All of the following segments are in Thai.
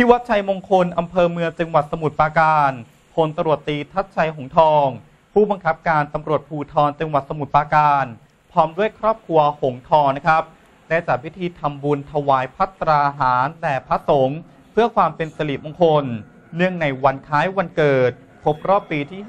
ที่วัดชัยมงคลอำเภอเมืองจังหวัดสมุทรปราการพลตำรวจตีทัศชัยหงทอง ผู้บังคับการตำรวจภูธรจังหวัดสมุทรปราการ พร้อมด้วยครอบครัวหงทองนะครับได้จัดพิธีทำบุญถวายพัตราหารแด่พระสงฆ์เพื่อความเป็นสิริมงคล เนื่องในวันคล้ายวันเกิดครบรอบปีที่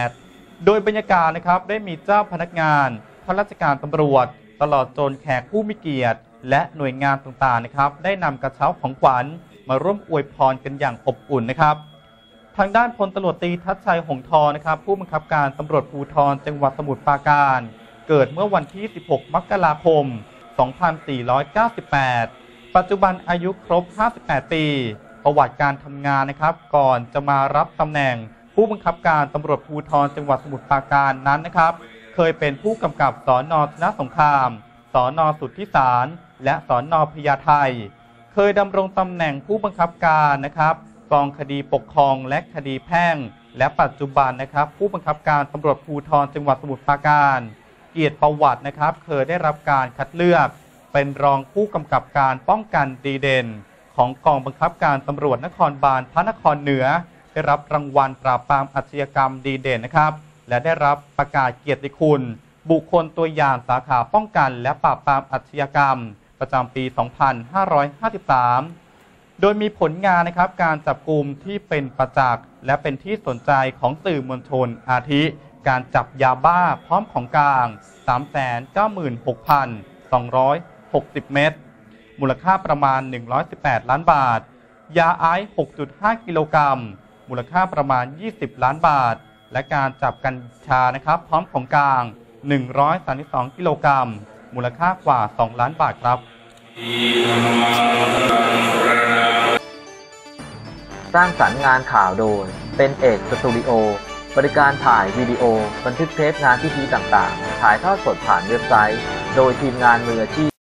58 โดยบรรยากาศนะครับได้มีเจ้าพนักงานข้าราชการตำรวจ ตลอดจนแขกผู้มีเกียรติ และหน่วยงานต่างๆนะครับ ได้นำกระเช้าของขวัญ มาร่วมอวยพรกันอย่างอบอุ่นนะครับ ทางด้านพลตำรวจตีทัศชัยหงทองนะครับ ผู้บังคับการตำรวจภูธรจังหวัดสมุทรปราการ เกิดเมื่อวันที่ 16 มกราคม 2498 ปัจจุบันอายุครบ 58 ปี ประวัติการทำงานนะครับ ก่อนจะมารับตำแหน่งผู้บังคับการตำรวจภูธรจังหวัดสมุทรปราการนั้นนะครับ เคยเป็นผู้กำกับสอนอชนะสงครามสอนอสุทธิสาร และสอนอพญาไท เคยดำรงตำแหน่งผู้บังคับการนะครับกองคดีปกครองและคดีแพ่ง และปัจจุบันนะครับ ผู้บังคับการตำรวจภูธรจังหวัดสมุทรปราการ เกียรติประวัตินะครับ เคยได้รับการคัดเลือก เป็นรองผู้กำกับการป้องกันดีเด่น ของกองบังคับการตำรวจนครบาลพระนครเหนือ ได้รับรางวัลปราบปรามอาชญากรรมดีเด่นนะครับ และได้รับประกาศเกียรติคุณ บุคคลตัวอย่างสาขาป้องกัน และปราบปรามอาชญากรรม ประจำปี 2553 โดยมีผลงานนะครับการจับกลุ่มที่เป็นประจักษ์และเป็นที่สนใจของสื่อมวลชนอาทิ การจับยาบ้าพร้อมของกลาง 396,260 เม็ดมูลค่าประมาณ 118 ล้านบาท ยาไอซ์ 6.5 กิโลกรัม มูลค่าประมาณ 20 ล้านบาท และการจับกัญชานะครับ พร้อมของกลาง 132 กิโลกรัม มูลค่ากว่า 2 ล้านบาทครับ สร้างสรรค์งานข่าวโดย เป็นเอกสตูดิโอ บริการถ่ายวิดีโอ บันทึกเทปงานพิธีต่างๆ ถ่ายทอดสดผ่านเว็บไซต์ โดยทีมงานมืออาชีพ